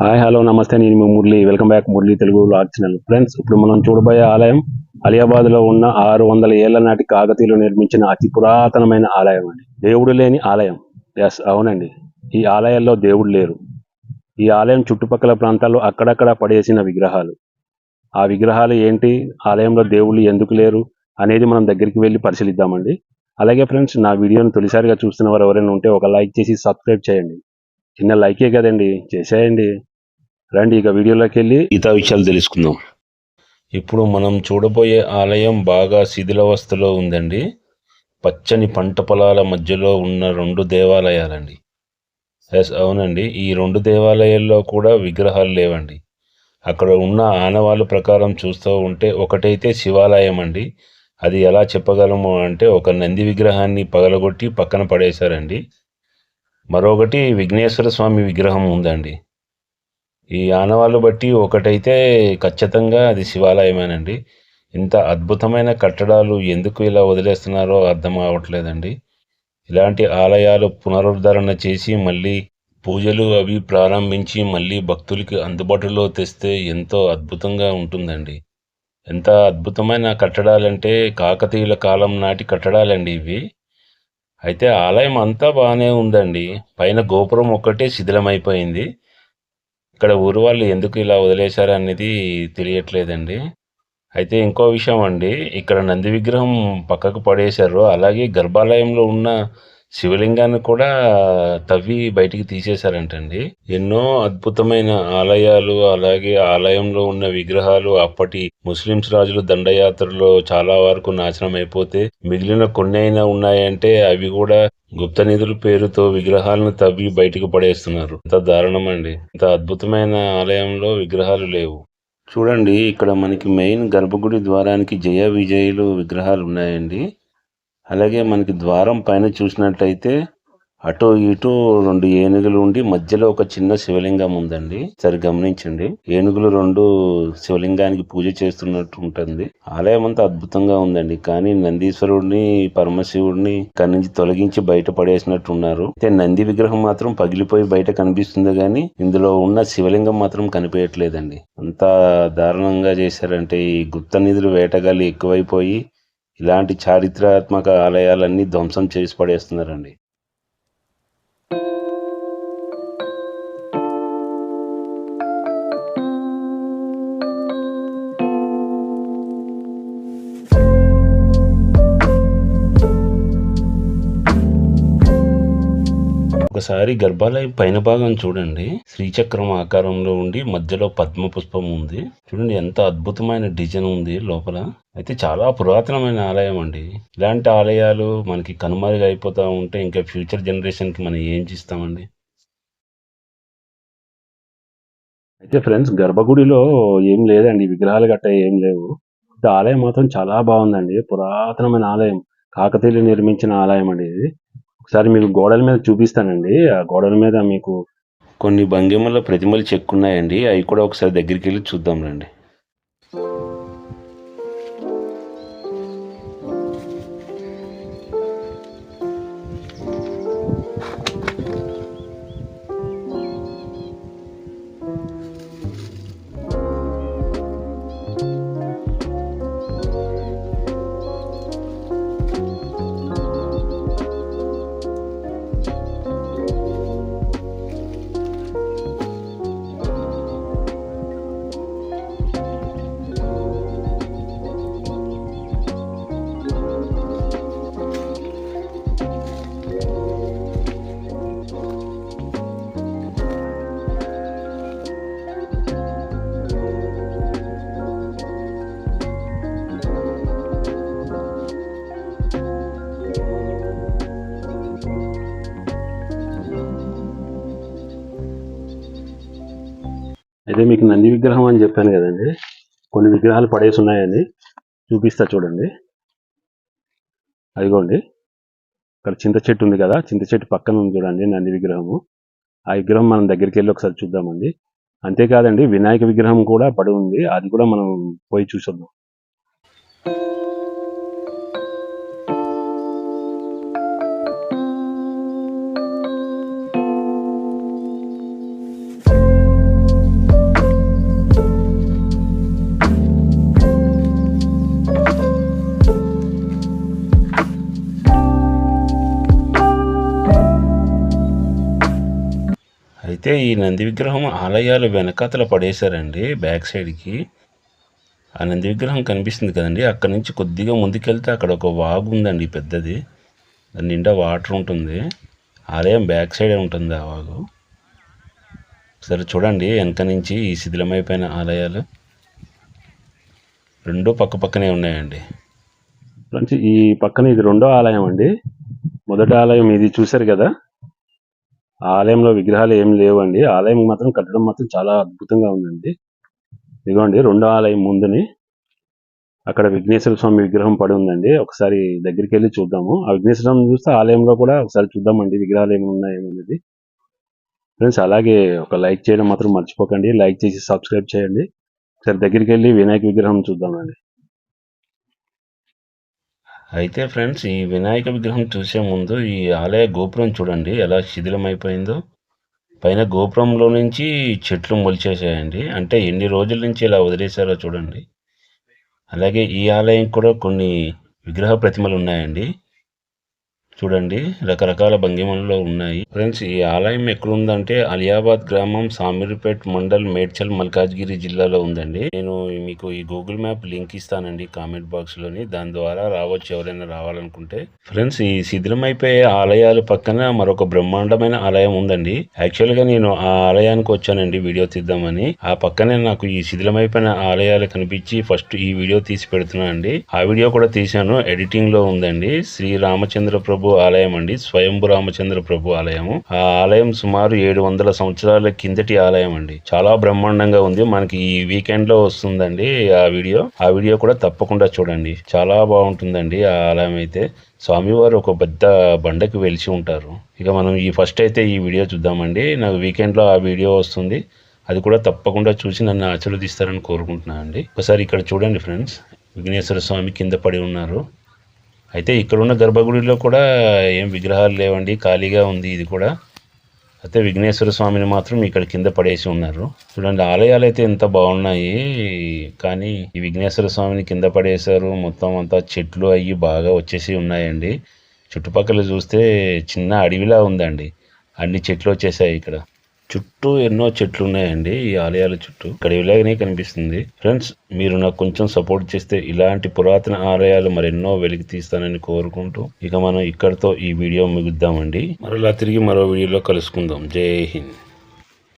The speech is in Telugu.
హాయ్ హలో నమస్తే నేను మీ Murali. Welcome back Murali Telugu vlog channel friends ఇప్పుడు మనం చూడబోయే ఆలయం అలియాబాద్లో ఉన్న ఆరు వందల ఏళ్ళ నాటి కాకతీయులు నిర్మించిన అతి పురాతనమైన ఆలయం అండి. దేవుడు లేని ఆలయం. ఎస్ అవునండి. ఈ ఆలయాల్లో దేవుడు లేరు. ఈ ఆలయం చుట్టుపక్కల ప్రాంతాల్లో అక్కడక్కడ పడేసిన విగ్రహాలు. ఆ విగ్రహాలు ఏంటి? ఆలయంలో దేవుళ్ళు ఎందుకు లేరు? అనేది మనం దగ్గరికి వెళ్ళి పరిశీలిద్దామండి. అలాగే ఫ్రెండ్స్ నా వీడియోను తొలిసారిగా చూస్తున్న వారు ఎవరైనా ఉంటే ఒక లైక్ చేసి సబ్స్క్రైబ్ చేయండి. చిన్న లైకే కదండి? చేసేయండి. రండి ఇక వీడియోలోకి వెళ్ళి ఇతర విషయాలు తెలుసుకుందాం. ఇప్పుడు మనం చూడబోయే ఆలయం బాగా శిథిలావస్థలో ఉందండి. పచ్చని పంట పొలాల మధ్యలో ఉన్న రెండు దేవాలయాలండి. ఎస్ అవునండి. ఈ రెండు దేవాలయాల్లో కూడా విగ్రహాలు లేవండి. అక్కడ ఉన్న ఆనవాళ్ళ ప్రకారం చూస్తూ ఉంటే ఒకటైతే శివాలయం అండి అది ఎలా చెప్పగలము అంటే ఒక నంది విగ్రహాన్ని పగలగొట్టి పక్కన పడేశారండి. మరొకటి విఘ్నేశ్వర స్వామి విగ్రహం ఉందండి. ఈ ఆనవాళ్ళు బట్టి ఒకటైతే ఖచ్చితంగా అది శివాలయమేనండి. ఇంత అద్భుతమైన కట్టడాలు ఎందుకు ఇలా వదిలేస్తున్నారో అర్థం అవ్వట్లేదండి. ఇలాంటి ఆలయాలు పునరుద్ధరణ చేసి మళ్ళీ పూజలు అవి ప్రారంభించి మళ్ళీ భక్తులకి అందుబాటులో తెస్తే ఎంతో అద్భుతంగా ఉంటుందండి. ఎంత అద్భుతమైన కట్టడాలంటే కాకతీయుల కాలం నాటి కట్టడాలండి ఇవి. అయితే ఆలయం అంతా బాగానే ఉందండి. పైన గోపురం ఒక్కటే శిథిలమైపోయింది. ఇక్కడ ఊరు వాళ్ళు ఎందుకు ఇలా వదిలేశారు అనేది తెలియట్లేదండి. అయితే ఇంకో విషయం అండి. ఇక్కడ నంది విగ్రహం పక్కకు పడేశారు. అలాగే గర్భాలయంలో ఉన్న శివలింగాన్ని కూడా తవ్వి బయటికి తీసేశారంటండి. ఎన్నో అద్భుతమైన ఆలయాలు అలాగే ఆలయంలో ఉన్న విగ్రహాలు అప్పటి ముస్లిమ్స్ రాజులు దండయాత్రలో చాలా వరకు నాశనం అయిపోతే మిగిలిన కొన్ని అయినా ఉన్నాయంటే అవి కూడా గుప్త నిధుల పేరుతో విగ్రహాలను తవ్వి బయటికి పడేస్తున్నారు. ఇంత దారుణం అండి ఇంత అద్భుతమైన ఆలయంలో విగ్రహాలు లేవు. చూడండి ఇక్కడ మనకి మెయిన్ గర్భగుడి ద్వారానికి జయ విజయులు విగ్రహాలు ఉన్నాయండి. అలాగే మనకి ద్వారం పైన చూసినట్లయితే అటు ఇటు రెండు ఏనుగులు ఉండి మధ్యలో ఒక చిన్న శివలింగం ఉందండి. సరి గమనించండి. ఏనుగులు రెండు శివలింగానికి పూజ చేస్తున్నట్టు ఉంటుంది. ఆలయం అంతా అద్భుతంగా ఉందండి. కానీ నందీశ్వరుడిని పరమశివుడిని ఇక్కడి నుంచి తొలగించి బయట పడేసినట్టు ఉన్నారు. అయితే నంది విగ్రహం మాత్రం పగిలిపోయి బయట కనిపిస్తుంది కానీ ఇందులో ఉన్న శివలింగం మాత్రం కనిపించట్లేదండి. అంత దారుణంగా చేశారంటే ఈ గుప్త నిధులు వేటగాళ్ళు ఎక్కువైపోయి ఇలాంటి చారిత్రాత్మక ఆలయాలన్నీ ధ్వంసం చేసి పడేస్తున్నారండి. ఒకసారి గర్భాలయం పైన భాగం చూడండి. శ్రీచక్రం ఆకారంలో ఉండి మధ్యలో పద్మ పుష్పం ఉంది. చూడండి ఎంత అద్భుతమైన డిజైన్ ఉంది లోపల. అయితే చాలా పురాతనమైన ఆలయం అండి. ఇలాంటి ఆలయాలు మనకి కనుమరుగు అయిపోతా ఉంటే ఇంకా ఫ్యూచర్ జనరేషన్కి మనం ఏం చేస్తామండి? అయితే ఫ్రెండ్స్ గర్భగుడిలో ఏం లేదండి. విగ్రహాలు గట్ట ఏం లేవు. ఆలయం మాత్రం చాలా బాగుందండి. పురాతనమైన ఆలయం. కాకతీయులు నిర్మించిన ఆలయం అండి ఇది. ఒకసారి మీకు గోడల మీద చూపిస్తానండి. ఆ గోడల మీద మీకు కొన్ని భంగిమల ప్రతిమలు చెక్కున్నాయండి. అవి కూడా ఒకసారి దగ్గరికి వెళ్ళి చూద్దాం రండి అయితే మీకు నంది విగ్రహం అని చెప్పాను కదండి. కొన్ని విగ్రహాలు పడేసి ఉన్నాయని చూపిస్తా చూడండి. అదిగోండి. ఇక్కడ చింత చెట్టు ఉంది కదా. చింత చెట్టు పక్కన ఉంది చూడండి నంది విగ్రహము. ఆ విగ్రహం మనం దగ్గరికి వెళ్ళి ఒకసారి చూద్దామండి. అంతేకాదండి వినాయక విగ్రహం కూడా పడి ఉంది. అది కూడా మనం పోయి చూసొద్దాం. అయితే ఈ నంది విగ్రహం ఆలయాలు వెనకాతల పడేశారండి బ్యాక్ సైడ్కి. ఆ నంది విగ్రహం కనిపిస్తుంది కదండి అక్కడ నుంచి కొద్దిగా ముందుకెళ్తే అక్కడ ఒక వాగు ఉందండి పెద్దది. దాని నిండా వాటర్ ఉంటుంది. ఆలయం బ్యాక్ సైడే ఉంటుంది ఆ వాగు. సరే చూడండి వెనక నుంచి ఈ శిథిలమైపోయిన ఆలయాలు. రెండు పక్క పక్కనే ఉన్నాయండి. ఫ్రెండ్స్ ఈ పక్కన ఇది రెండో ఆలయం అండి. మొదటి ఆలయం ఇది చూశారు కదా? ఆలయంలో విగ్రహాలు ఏం లేవండి. ఆలయం మాత్రం కట్టడం మాత్రం చాలా అద్భుతంగా ఉందండి. ఇదిగోండి రెండో ఆలయం ముందుని అక్కడ విఘ్నేశ్వర స్వామి విగ్రహం పడి ఉందండి. ఒకసారి దగ్గరికి వెళ్ళి చూద్దాము. ఆ విఘ్నేశ్వర చూస్తే ఆలయంలో కూడా ఒకసారి చూద్దామండి విగ్రహాలు ఏమి ఉన్నాయేమనేది ఫ్రెండ్స్ అలాగే ఒక లైక్ చేయడం మాత్రం మర్చిపోకండి. లైక్ చేసి సబ్స్క్రైబ్ చేయండి. ఒకసారి దగ్గరికి వెళ్ళి వినాయక విగ్రహం చూద్దామండి. అయితే ఫ్రెండ్స్ ఈ వినాయక విగ్రహం చూసే ముందు ఈ ఆలయ గోపురం చూడండి ఎలా శిథిలమైపోయిందో. పైన గోపురంలో నుంచి చెట్లు మొలిచేసాయండి అంటే ఎన్ని రోజుల నుంచి ఇలా వదిలేశారో చూడండి. అలాగే ఈ ఆలయం కూడా కొన్ని విగ్రహ ప్రతిమలు ఉన్నాయండి. చూడండి రకరకాల భంగిమలలో ఉన్నాయి. ఫ్రెండ్స్ ఈ ఆలయం ఎక్కడుందంటే అలియాబాద్ గ్రామం సామీర్పేట్ మండల్ మేడ్చల్ మల్కాజ్గిరి జిల్లాలో ఉందండి. నేను మీకు ఈ గూగుల్ మ్యాప్ లింక్ ఇస్తానండి కామెంట్ బాక్స్లోని. దాని ద్వారా రావచ్చు ఎవరైనా రావాలనుకుంటే. ఫ్రెండ్స్ ఈ శిథిలమైపోయే ఆలయాల పక్కన మరొక బ్రహ్మాండమైన ఆలయం ఉందండి. యాక్చువల్గా నేను ఆ ఆలయానికి వచ్చానండి వీడియో తీద్దామని. ఆ పక్కనే నాకు ఈ శిథిలమైపోయిన ఆలయాలు కనిపించి ఫస్ట్ ఈ వీడియో తీసి పెడుతున్నా అండి. ఆ వీడియో కూడా తీశాను ఎడిటింగ్లో ఉందండి. శ్రీ రామచంద్ర ప్రభు ఆలయం అండి. స్వయంభు రామచంద్ర ప్రభు ఆలయము. ఆ ఆలయం సుమారు ఏడు వందల సంవత్సరాల కిందటి ఆలయం అండి. చాలా బ్రహ్మాండంగా ఉంది. మనకి ఈ వీకెండ్లో వస్తుందండి ఆ వీడియో. ఆ వీడియో కూడా తప్పకుండా చూడండి. చాలా బాగుంటుందండి ఆ ఆలయం అయితే. స్వామివారు ఒక పెద్ద బండకి వెలిసి ఉంటారు. ఇక మనం ఈ ఫస్ట్ అయితే ఈ వీడియో చూద్దామండి. నాకు వీకెండ్లో ఆ వీడియో వస్తుంది. అది కూడా తప్పకుండా చూసి నన్ను ఆశీర్వదిస్తారని కోరుకుంటున్నాను అండి ఒకసారి ఇక్కడ చూడండి ఫ్రెండ్స్. విఘ్నేశ్వర స్వామి కింద పడి ఉన్నారు. అయితే ఇక్కడ ఉన్న గర్భగుడిలో కూడా ఏం విగ్రహాలు లేవండి ఖాళీగా ఉంది ఇది కూడా. అయితే విఘ్నేశ్వర స్వామిని మాత్రం ఇక్కడ కింద పడేసి ఉన్నారు. చూడండి ఆలయాలు అయితే ఎంత బాగున్నాయి. కానీ ఈ విఘ్నేశ్వర స్వామిని కింద పడేశారు. మొత్తం అంతా చెట్లు అవి బాగా వచ్చేసి ఉన్నాయండి. చుట్టుపక్కల చూస్తే చిన్న అడవిలా ఉందండి. అన్ని చెట్లు వచ్చేసాయి ఇక్కడ. చుట్టూ ఎన్నో చెట్లు ఉన్నాయండి ఈ ఆలయాల చుట్టూ. ఇక్కడ ఇలాగనే కనిపిస్తుంది. ఫ్రెండ్స్ మీరు నాకు కొంచెం సపోర్ట్ చేస్తే ఇలాంటి పురాతన ఆలయాలు మరెన్నో వెలికి తీస్తానని కోరుకుంటూ ఇక మనం ఇక్కడితో ఈ వీడియో ముగిద్దామండి. మరలా తిరిగి మరో వీడియోలో కలుసుకుందాం. జై హింద్.